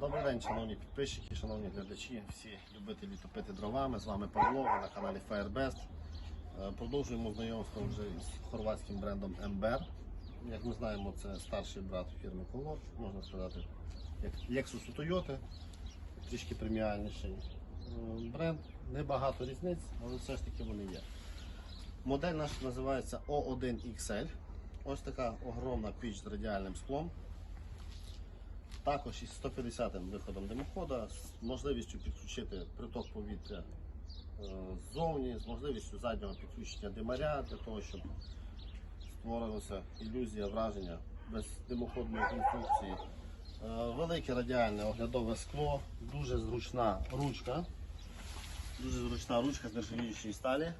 Добрий день, шановні підписчики, шановні глядачі, всі любителі топити дровами. З вами Павло, ви на каналі Firebest. Е, Продовжуємо знайомство вже з хорватським брендом Ember. Як ми знаємо, це старший брат фірми Color, можна сказати, як Lexus у Toyota, трішки преміальніший е, бренд. Небагато різниць, але все ж таки вони є. Модель наша називається O1XL. Ось така огромна піч з радіальним склом. Також із 150 виходом димохода, з можливістю підключити приток повітря е, ззовні, з можливістю заднього підключення димаря для того, щоб створилася ілюзія враження без димоходної конструкції. Е, Велике радіальне оглядове скло, дуже зручна ручка. Дуже зручна ручка з нержавіючої сталі.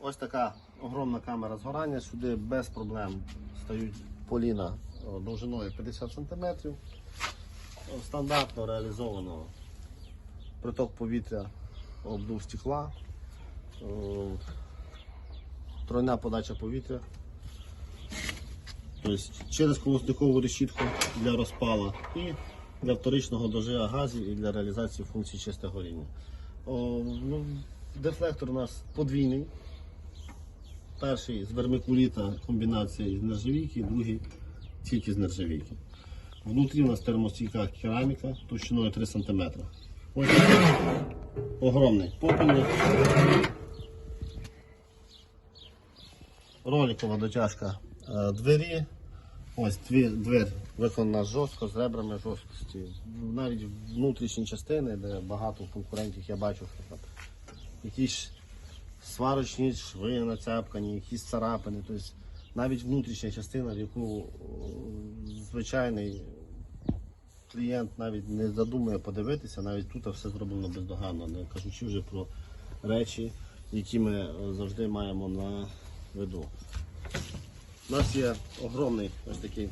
Ось така огромна камера згорання. Сюди без проблем стають поліна довжиною 50 см. Стандартно реалізовано приток повітря, обдув стекла, е, тройна подача повітря. Тобто через колосникову решітку для розпала і для вторичного дожия газів і для реалізації функцій чисте горіння. Ну, дефлектор у нас подвійний. Перший з вермикуліта комбінація з нержавійки, другий тільки з нержавійки. Внутрі у нас термостійка кераміка товщиною 3 см. Ось огромний попільник. Роликова дотяжка е, двері. Ось дві, двері виконана жорстко, з ребрами жорсткості. Навіть внутрішні частини, де багато конкурентів я бачу, там якісь сварочні шви нацяпкані, якісь царапини. Тобто навіть внутрішня частина, в яку звичайний клієнт навіть не задумує подивитися, навіть тут все зроблено бездоганно, не кажучи вже про речі, які ми е, завжди маємо на виду. У нас є огромний ось такий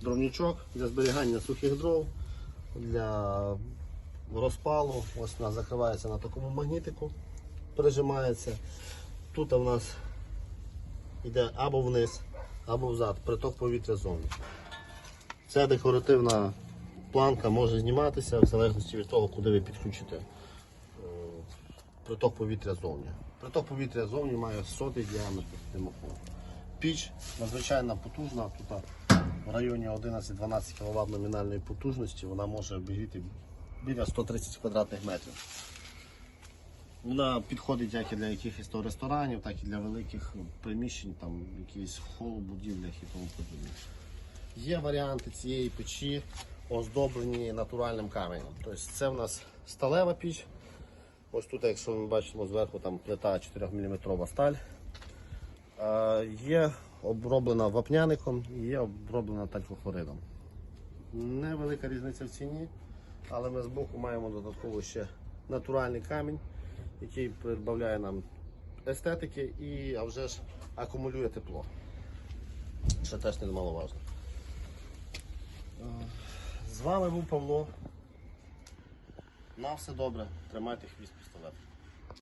дровничок для зберігання сухих дров, для розпалу. Ось нас закривається на такому магнітику, прижимається. Тут у нас йде або вниз, або взад, приток повітря зовні. Ця декоративна планка може зніматися в залежності від того, куди ви підключите е, приток повітря зовні. Приток повітря зовні має сотий діаметр димоходу. Піч надзвичайно потужна, тут в районі 11-12 кВт номінальної потужності вона може обігріти біля 130 квадратних метрів. Вона підходить як і для якихось то ресторанів, так і для великих приміщень, там якісь холобудівлях і тому подібне. Є варіанти цієї печі оздоблені натуральним каменем. Тобто це в нас сталева піч. Ось тут, якщо ми бачимо зверху, там плита 4 мм сталь. Є оброблена вапняником є оброблена тальфохлоридом. Невелика різниця в ціні, але ми збоку маємо додатково ще натуральний камінь, який прибавляє нам естетики і а вже ж акумулює тепло. Що теж немаловажно. Е, З вами був Павло. На все добре. Тримайте хвіст пістолет.